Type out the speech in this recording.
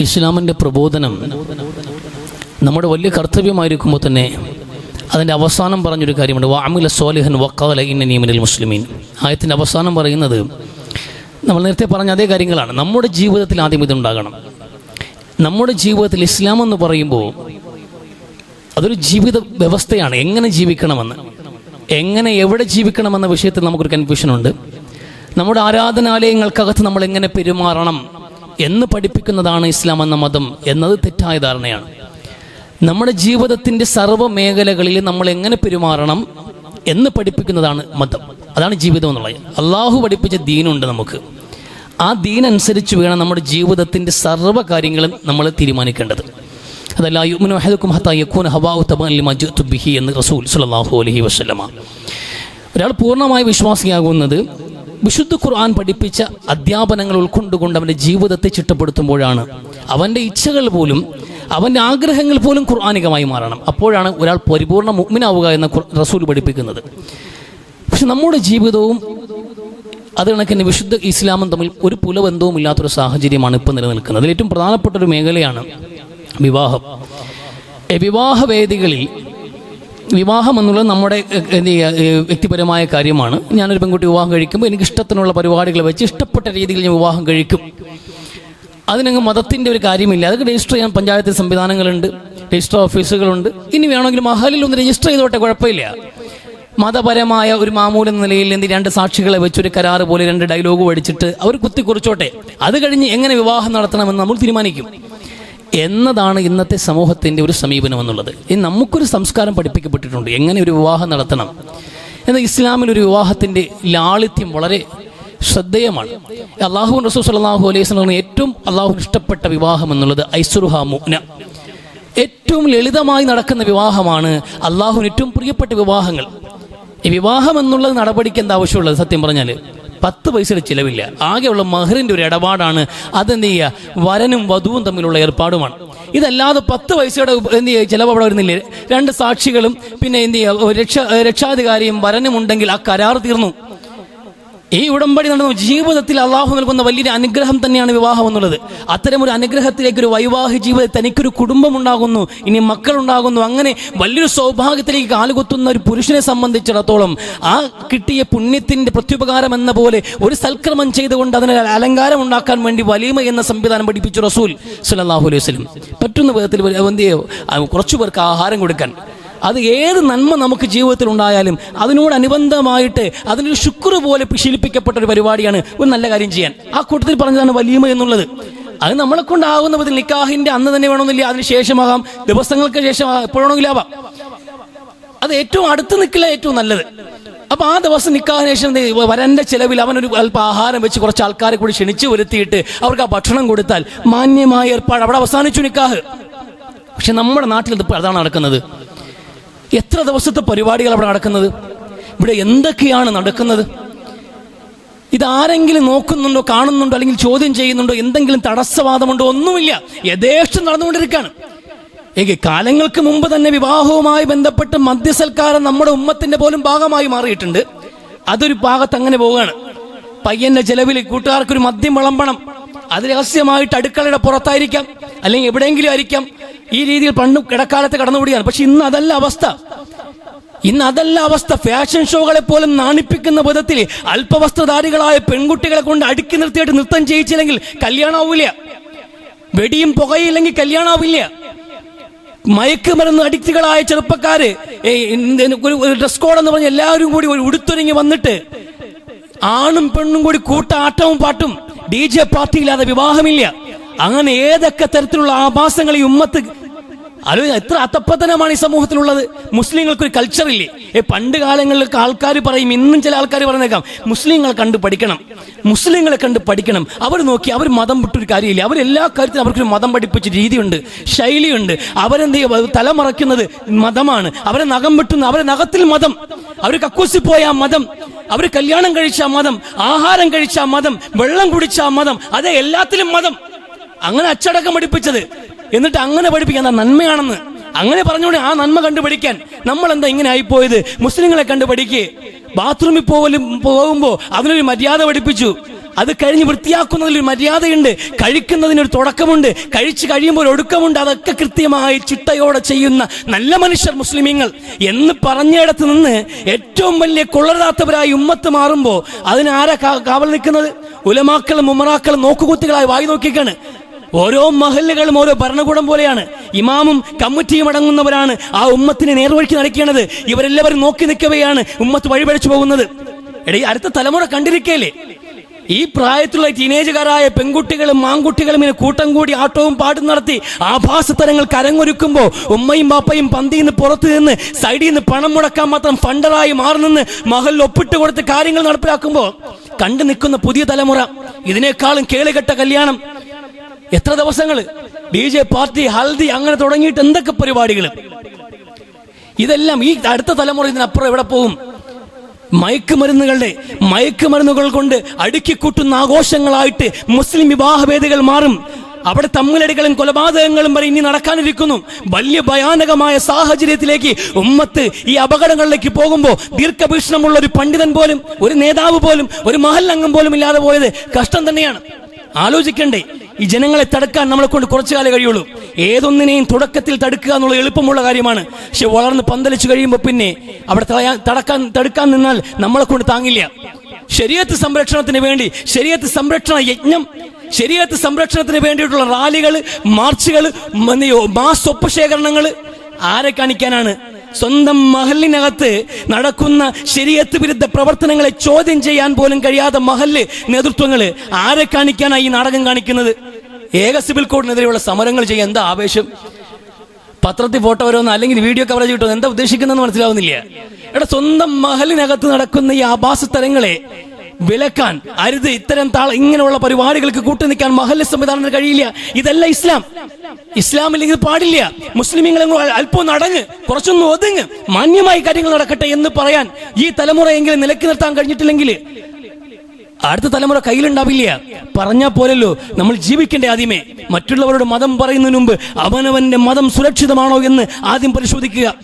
ഇസ്ലാമിന്റെ പ്രബോധനം നമ്മുടെ വലിയ കർത്തവ്യമായിരിക്കുമ്പോൾ തന്നെ അതിന്റെ അവസാനം പറഞ്ഞൊരു കാര്യമുണ്ട്. വാമില സോലിഹൻ വക്കാല ഇന്ന നിയമനിൽ മുസ്ലിമീൻ. ആയത്തിന്റെ അവസാനം പറയുന്നത് നമ്മൾ നേരത്തെ പറഞ്ഞ അതേ കാര്യങ്ങളാണ്. നമ്മുടെ ജീവിതത്തിൽ ആദ്യം ഇതുണ്ടാകണം. നമ്മുടെ ജീവിതത്തിൽ ഇസ്ലാം എന്ന് പറയുമ്പോൾ അതൊരു ജീവിത വ്യവസ്ഥയാണ്. എങ്ങനെ ജീവിക്കണമെന്ന് എങ്ങനെ എവിടെ ജീവിക്കണമെന്ന വിഷയത്തിൽ നമുക്കൊരു കൺഫ്യൂഷനുണ്ട് നമ്മുടെ ആരാധനാലയങ്ങൾക്കകത്ത് നമ്മൾ എങ്ങനെ പെരുമാറണം എന്ന് പഠിപ്പിക്കുന്നതാണ് ഇസ്ലാം എന്ന മതം എന്നത് തെറ്റായ ധാരണയാണ്. നമ്മുടെ ജീവിതത്തിന്റെ സർവ മേഖലകളിൽ നമ്മൾ എങ്ങനെ പെരുമാറണം എന്ന് പഠിപ്പിക്കുന്നതാണ് മതം. അതാണ് ജീവിതം എന്നുള്ളത്. അള്ളാഹു പഠിപ്പിച്ച ദീനുണ്ട് നമുക്ക്. ആ ദീനനുസരിച്ച് വേണം നമ്മുടെ ജീവിതത്തിന്റെ സർവ കാര്യങ്ങളും നമ്മൾ തീരുമാനിക്കേണ്ടത്. അതല്ല യുമിനു അഹദുക്കും ഹവാഉ തബലി എന്ന് റസൂൽ അലൈഹി വസല്ലമ. ഒരാൾ പൂർണമായി വിശ്വാസിയാകുന്നത് വിശുദ്ധ ഖുർആൻ പഠിപ്പിച്ച അധ്യാപനങ്ങൾ ഉൾക്കൊണ്ടുകൊണ്ട് അവന്റെ ജീവിതത്തെ ചിട്ടപ്പെടുത്തുമ്പോഴാണ് അവന്റെ ഇച്ഛകൾ പോലും അവന്റെ ആഗ്രഹങ്ങൾ പോലും ഖുർആാനികമായി മാറണം. അപ്പോഴാണ് ഒരാൾ പരിപൂർണ മുഗ്മിനാവുക എന്ന റസൂൽ പഠിപ്പിക്കുന്നത്. പക്ഷെ നമ്മുടെ ജീവിതവും അത് കണക്കിന് വിശുദ്ധ ഇസ്ലാമും തമ്മിൽ ഒരു പുലബന്ധവും ഇല്ലാത്തൊരു സാഹചര്യമാണ് ഇപ്പോൾ നിലനിൽക്കുന്നത്. അതിൽ ഏറ്റവും പ്രധാനപ്പെട്ട ഒരു മേഖലയാണ് വിവാഹം. വിവാഹവേദികളിൽ വിവാഹം എന്നുള്ളത് നമ്മുടെ എന്ത് വ്യക്തിപരമായ കാര്യമാണ്. ഞാനൊരു പെൺകുട്ടി വിവാഹം കഴിക്കുമ്പോൾ എനിക്ക് ഇഷ്ടത്തിനുള്ള പരിപാടികൾ വെച്ച് ഇഷ്ടപ്പെട്ട രീതിയിൽ ഞാൻ വിവാഹം കഴിക്കും. അതിനങ്ങ് മതത്തിന്റെ ഒരു കാര്യമില്ല. അതൊക്കെ രജിസ്റ്റർ ചെയ്യാൻ പഞ്ചായത്ത് സംവിധാനങ്ങളുണ്ട് രജിസ്റ്റർ ഓഫീസുകളുണ്ട്. ഇനി വേണമെങ്കിൽ മഹലിൽ ഒന്ന് രജിസ്റ്റർ ചെയ്തോട്ടെ കുഴപ്പമില്ല. മതപരമായ ഒരു മാമൂല നിലയിൽ എന്ത് രണ്ട് സാക്ഷികളെ വെച്ച് ഒരു കരാറ് പോലെ രണ്ട് ഡയലോഗ് പഠിച്ചിട്ട് അവർ കുത്തി കുറിച്ചോട്ടെ അത് കഴിഞ്ഞ് എങ്ങനെ വിവാഹം നടത്തണമെന്ന് നമ്മൾ തീരുമാനിക്കും. എന്നതാണ് ഇന്നത്തെ സമൂഹത്തിന്റെ ഒരു സമീപനം എന്നുള്ളത് ഇനി നമുക്കൊരു സംസ്കാരം പഠിപ്പിക്കപ്പെട്ടിട്ടുണ്ട്. എങ്ങനെ ഒരു വിവാഹം നടത്തണം? എന്നാൽ ഇസ്ലാമിൽ ഒരു വിവാഹത്തിന്റെ ലാളിത്യം വളരെ ശ്രദ്ധേയമാണ്. അള്ളാഹു റസൂൽ സല്ലല്ലാഹു അലൈഹി ഏറ്റവും അള്ളാഹു ഇഷ്ടപ്പെട്ട വിവാഹം എന്നുള്ളത് ഐസുറുഹ മുന ഏറ്റവും ലളിതമായി നടക്കുന്ന വിവാഹമാണ് അള്ളാഹുവിന് ഏറ്റവും പ്രിയപ്പെട്ട വിവാഹങ്ങൾ. ഈ വിവാഹം എന്നുള്ളത് നടപടിക്ക് എന്താ ആവശ്യമുള്ളത്? സത്യം പറഞ്ഞാൽ പത്ത് പൈസയുടെ ചിലവില്ല. ആകെയുള്ള മഹറിന്റെ ഒരു ഇടപാടാണ് അതെന്ത് ചെയ്യുക വരനും വധുവും തമ്മിലുള്ള ഏർപ്പാടുമാണ്. ഇതല്ലാതെ പത്ത് പൈസയുടെ എന്ത് ചെയ്യുക ചിലവ് അവിടെ വരുന്നില്ലേ? രണ്ട് സാക്ഷികളും പിന്നെ എന്ത് ചെയ്യുക രക്ഷ രക്ഷാധികാരിയും വരനും ഉണ്ടെങ്കിൽ ആ കരാർ തീർന്നു. ഈ ഉടമ്പടി നടന്ന ജീവിതത്തിൽ അള്ളാഹു നൽകുന്ന വലിയൊരു അനുഗ്രഹം തന്നെയാണ് വിവാഹം എന്നുള്ളത്. അത്തരം ഒരു അനുഗ്രഹത്തിലേക്ക് ഒരു വൈവാഹിക ജീവിതത്തിൽ തനിക്കൊരു കുടുംബം ഉണ്ടാകുന്നു ഇനി മക്കൾ ഉണ്ടാകുന്നു അങ്ങനെ വലിയൊരു സൗഭാഗ്യത്തിലേക്ക് കാലുകുത്തുന്ന ഒരു പുരുഷനെ സംബന്ധിച്ചിടത്തോളം ആ കിട്ടിയ പുണ്യത്തിന്റെ പ്രത്യുപകാരം എന്ന പോലെ ഒരു സൽക്രമം ചെയ്തുകൊണ്ട് അതിന് അലങ്കാരം ഉണ്ടാക്കാൻ വേണ്ടി വലീമ എന്ന സംവിധാനം പഠിപ്പിച്ചു റസൂൽ സല്ലല്ലാഹു അലൈഹി വസ്ലം പറ്റുന്ന വിധത്തിൽ എന്ത് കുറച്ചു പേർക്ക് ആഹാരം കൊടുക്കാൻ. അത് ഏത് നന്മ നമുക്ക് ജീവിതത്തിൽ ഉണ്ടായാലും അതിനോടനുബന്ധമായിട്ട് അതിനൊരു ശുക്ർ പോലെ ശീലിപ്പിക്കപ്പെട്ട ഒരു പരിപാടിയാണ് ഒരു നല്ല കാര്യം ചെയ്യാൻ. ആ കൂട്ടത്തിൽ പറഞ്ഞതാണ് വലിയമ എന്നുള്ളത്. അത് നമ്മളെ കൊണ്ടാകുന്ന വിധത്തിൽ നിക്കാഹിന്റെ അന്ന് തന്നെ വേണമെന്നില്ല അതിന് ശേഷമാകാം ദിവസങ്ങൾക്ക് ശേഷമാകാം എപ്പോഴാണെങ്കിലും ആവാം. അത് ഏറ്റവും അടുത്ത് നിൽക്കില്ല ഏറ്റവും നല്ലത്. അപ്പൊ ആ ദിവസം നിക്കാഹിന് ശേഷം വരന്റെ ചെലവിൽ അവനൊരു അല്പം ആഹാരം വെച്ച് കുറച്ച് ആൾക്കാരെ കൂടി ക്ഷണിച്ചു വരുത്തിയിട്ട് അവർക്ക് ആ ഭക്ഷണം കൊടുത്താൽ മാന്യമായ ഏർപ്പാട്. അവിടെ അവസാനിച്ചു നിക്കാഹ്. പക്ഷെ നമ്മുടെ നാട്ടിൽ ഇത് അതാണ് നടക്കുന്നത്. എത്ര ദിവസത്തെ പരിപാടികൾ അവിടെ നടക്കുന്നത്? ഇവിടെ എന്തൊക്കെയാണ് നടക്കുന്നത്? ഇതാരെങ്കിലും നോക്കുന്നുണ്ടോ കാണുന്നുണ്ടോ അല്ലെങ്കിൽ ചോദ്യം ചെയ്യുന്നുണ്ടോ എന്തെങ്കിലും തടസ്സവാദമുണ്ടോ? ഒന്നുമില്ല. യഥേഷ്ടം നടന്നുകൊണ്ടിരിക്കുകയാണ്. ഏക കാലങ്ങൾക്ക് മുമ്പ് തന്നെ വിവാഹവുമായി ബന്ധപ്പെട്ട് മദ്യസൽക്കാരം നമ്മുടെ ഉമ്മത്തിന്റെ പോലും ഭാഗമായി മാറിയിട്ടുണ്ട്. അതൊരു ഭാഗത്ത് അങ്ങനെ പോവുകയാണ്. പയ്യന്റെ ചെലവിൽ കൂട്ടുകാർക്കൊരു മദ്യം വിളമ്പണം. അത് രഹസ്യമായിട്ട് അടുക്കളയുടെ പുറത്തായിരിക്കാം അല്ലെങ്കിൽ എവിടെയെങ്കിലും ആയിരിക്കാം. ഈ രീതിയിൽ പണ്ട് ഇടക്കാലത്ത് കടന്നുകൂടിയാണ്. പക്ഷെ ഇന്ന് അതല്ല അവസ്ഥ. ഇന്ന് അതല്ല അവസ്ഥ. ഫാഷൻ ഷോകളെ പോലും നാണിപ്പിക്കുന്ന വിധത്തിൽ അല്പവസ്ത്രധാരികളായ പെൺകുട്ടികളെ കൊണ്ട് അടുക്കി നിർത്തിയിട്ട് നൃത്തം ചെയ്യിച്ചില്ലെങ്കിൽ കല്യാണമാവില്ല വെടിയും പുകയില്ലെങ്കിൽ കല്യാണമാവില്ല മയക്കുമരുന്ന് അഡിക്റ്റുകളായ ചെറുപ്പക്കാര് ഒരു ഡ്രസ് കോഡ് എന്ന് പറഞ്ഞ് എല്ലാവരും കൂടി ഒരു ഉടുത്തൊരുങ്ങി വന്നിട്ട് ആണും പെണ്ണും കൂടി കൂട്ടാട്ടവും പാട്ടും ഡി ജെ പാർട്ടി ഇല്ലാതെ വിവാഹമില്ല. അങ്ങനെ ഏതൊക്കെ തരത്തിലുള്ള ആഭാസങ്ങൾ ഈ ഉമ്മത്ത് അത് എത്ര അത്തപ്പതനമാണ് ഈ സമൂഹത്തിലുള്ളത്? മുസ്ലിങ്ങൾക്ക് ഒരു കൾച്ചർ ഇല്ലേ? ഏ പണ്ട് കാലങ്ങളിലൊക്കെ ആൾക്കാർ പറയും ഇന്നും ചില ആൾക്കാർ പറഞ്ഞേക്കാം മുസ്ലിങ്ങളെ കണ്ട് പഠിക്കണം മുസ്ലിങ്ങളെ കണ്ട് പഠിക്കണം. അവർ നോക്കി അവർ മതം വിട്ടൊരു കാര്യമില്ല. അവർ എല്ലാ കാര്യത്തിലും അവർക്കൊരു മതം പഠിപ്പിച്ച രീതിയുണ്ട് ശൈലിയുണ്ട്. അവരെന്ത് തലമറയ്ക്കുന്നത് മതമാണ്. അവരെ നഖം വെട്ടുന്ന അവരെ നഖത്തിൽ മതം. അവർ കക്കൂസി പോയ മതം. അവർ കല്യാണം കഴിച്ച മതം ആഹാരം കഴിച്ച മതം വെള്ളം കുടിച്ച മതം അതെ എല്ലാത്തിലും മതം. അങ്ങനെ അച്ചടക്കം പഠിപ്പിച്ചത്. എന്നിട്ട് അങ്ങനെ പഠിപ്പിക്കാൻ നന്മയാണെന്ന്. അങ്ങനെ പറഞ്ഞുകൊണ്ട് ആ നന്മ കണ്ടു പഠിക്കാൻ നമ്മൾ എന്താ ഇങ്ങനെ ആയിപ്പോയത്? മുസ്ലിങ്ങളെ കണ്ടുപിടിക്കേ ബാത്റൂമിൽ പോവലും പോകുമ്പോ അതിനൊരു മര്യാദ പഠിപ്പിച്ചു. അത് കഴിഞ്ഞ് വൃത്തിയാക്കുന്നതിൽ ഒരു മര്യാദയുണ്ട് കഴിക്കുന്നതിനൊരു തുടക്കമുണ്ട് കഴിച്ചു കഴിയുമ്പോൾ ഒടുക്കമുണ്ട്. അതൊക്കെ കൃത്യമായി ചിട്ടയോടെ ചെയ്യുന്ന നല്ല മനുഷ്യർ മുസ്ലിമീങ്ങൾ. എന്ന് പറഞ്ഞിടത്ത് നിന്ന് ഏറ്റവും വലിയ കൊള്ളരാത്തവരായി ഉമ്മത്ത് മാറുമ്പോൾ അതിനാരാ കാവൽ നിൽക്കുന്നത്? ഉലമാക്കളും ഉമറാക്കളും നോക്കുകുത്തികളായി വായി നോക്കിക്കാണ്. ഓരോ മഹല്ലുകളും ഓരോ ഭരണകൂടം പോലെയാണ്. ഇമാമും കമ്മിറ്റിയും അടങ്ങുന്നവരാണ് ആ ഉമ്മത്തിനെ നേർവഴിക്ക് നടക്കേണ്ടത്. ഇവരെല്ലാവരും നോക്കി നിൽക്കവെയാണ് ഉമ്മത്ത് വഴിപഴിച്ചു പോകുന്നത്. എടീ അടുത്ത തലമുറ കണ്ടിരിക്കല്ലേ ഈ പ്രായത്തിലുള്ള ടീനേജുകാരായ പെൺകുട്ടികളും ആൺകുട്ടികളും ഇങ്ങനെ കൂട്ടം കൂടി ആട്ടവും പാട്ടും നടത്തി ആഭാസത്തരങ്ങൾ കരങ്ങൊരുക്കുമ്പോൾ ഉമ്മയും ബാപ്പയും പന്തിയിൽ നിന്ന് പുറത്തു നിന്ന് സൈഡിൽ നിന്ന് പണം മുടക്കാൻ മാത്രം ഫണ്ടറായി മാറി നിന്ന് മഹൽ ഒപ്പിട്ട് കൊടുത്ത് കാര്യങ്ങൾ നടപ്പിലാക്കുമ്പോൾ കണ്ടു നിൽക്കുന്ന പുതിയ തലമുറ ഇതിനേക്കാളും കേളുകെട്ട കല്യാണം. എത്ര ദിവസങ്ങൾ ബി ജെ പാർട്ടി ഹൽദി അങ്ങനെ തുടങ്ങിയിട്ട് എന്തൊക്കെ പരിപാടികൾ ഇതെല്ലാം ഈ അടുത്ത തലമുറ ഇതിനപ്പുറം എവിടെ പോകും? മയക്കുമരുന്നുകളുടെ മയക്കുമരുന്നുകൾ കൊണ്ട് അടുക്കിക്കൂട്ടുന്ന ആഘോഷങ്ങളായിട്ട് മുസ്ലിം വിവാഹഭേദികൾ മാറും. അവിടെ തമ്മിലടികളും കൊലപാതകങ്ങളും വരെ ഇനി നടക്കാനിരിക്കുന്നു. വലിയ ഭയാനകമായ സാഹചര്യത്തിലേക്ക് ഉമ്മത്ത് ഈ അപകടങ്ങളിലേക്ക് പോകുമ്പോൾ ദീർഘഭീഷണമുള്ള ഒരു പണ്ഡിതൻ പോലും ഒരു നേതാവ് പോലും ഒരു മഹല്ലംഗം പോലും ഇല്ലാതെ പോയത് കഷ്ടം തന്നെയാണ്. ആലോചിക്കണ്ടേ ഈ ജനങ്ങളെ തടുക്കാൻ നമ്മളെ കൊണ്ട് കുറച്ചു കാലം കഴിയുള്ളൂ. ഏതൊന്നിനെയും തുടക്കത്തിൽ തടുക്കുക എന്നുള്ള എളുപ്പമുള്ള കാര്യമാണ്. പക്ഷെ വളർന്ന് പന്തലിച്ചു കഴിയുമ്പോൾ പിന്നെ അവിടെ തടക്കാൻ തടുക്കാൻ നിന്നാൽ നമ്മളെ കൊണ്ട് താങ്ങില്ല. ശരീരത്ത് സംരക്ഷണത്തിന് വേണ്ടി ശരീരത്ത് സംരക്ഷണ യജ്ഞം ശരീരത്ത് സംരക്ഷണത്തിന് വേണ്ടിയിട്ടുള്ള റാലികൾ മാർച്ചുകൾ മാസ് ഒപ്പ് ശേഖരണങ്ങൾ ആരെ കാണിക്കാനാണ് സ്വന്തം മഹലിനകത്ത് നടക്കുന്ന ശരിയത്ത് വിരുദ്ധ പ്രവർത്തനങ്ങളെ ചോദ്യം ചെയ്യാൻ പോലും കഴിയാത്ത മഹൽ നേതൃത്വങ്ങൾ ആരെ കാണിക്കാനാണ് ഈ നാടകം കാണിക്കുന്നത്? ഏക സിവിൽ കോഡിനെതിരെയുള്ള സമരങ്ങൾ ചെയ്യാൻ എന്താ ആവേശം? പത്രത്തിൽ ഫോട്ടോ വരുമെന്ന് അല്ലെങ്കിൽ വീഡിയോ കവറേജ് കിട്ടുമെന്ന് എന്താ ഉദ്ദേശിക്കുന്നതെന്ന് മനസ്സിലാവുന്നില്ല. എടാ സ്വന്തം മഹലിനകത്ത് നടക്കുന്ന ഈ ആഭാസ തരങ്ങളെ വിലക്കാൻ അരുത് ഇത്തരം താള ഇങ്ങനെയുള്ള പരിപാടികൾക്ക് കൂട്ടു നിൽക്കാൻ മഹല്ല സംവിധാനത്തിന് കഴിയില്ല. ഇതല്ല ഇസ്ലാം. ഇസ്ലാമിൽ ഇത് പാടില്ല മുസ്ലിമീങ്ങളെ അല്പം അടങ്ങ് കുറച്ചൊന്ന് ഒതുങ്ങ് മാന്യമായി കാര്യങ്ങൾ നടക്കട്ടെ എന്ന് പറയാൻ ഈ തലമുറ തലമുറയെങ്കിലും നിലയ്ക്ക് നിർത്താൻ കഴിഞ്ഞിട്ടില്ലെങ്കിൽ അടുത്ത തലമുറ കയ്യിലുണ്ടാവില്ല. പറഞ്ഞാൽ പോലല്ലോ നമ്മൾ ജീവിക്കേണ്ട ആദ്യമേ. മറ്റുള്ളവരുടെ മതം പറയുന്നതിന് മുമ്പ് അവനവന്റെ മതം സുരക്ഷിതമാണോ എന്ന് ആദ്യം പരിശോധിക്കുക.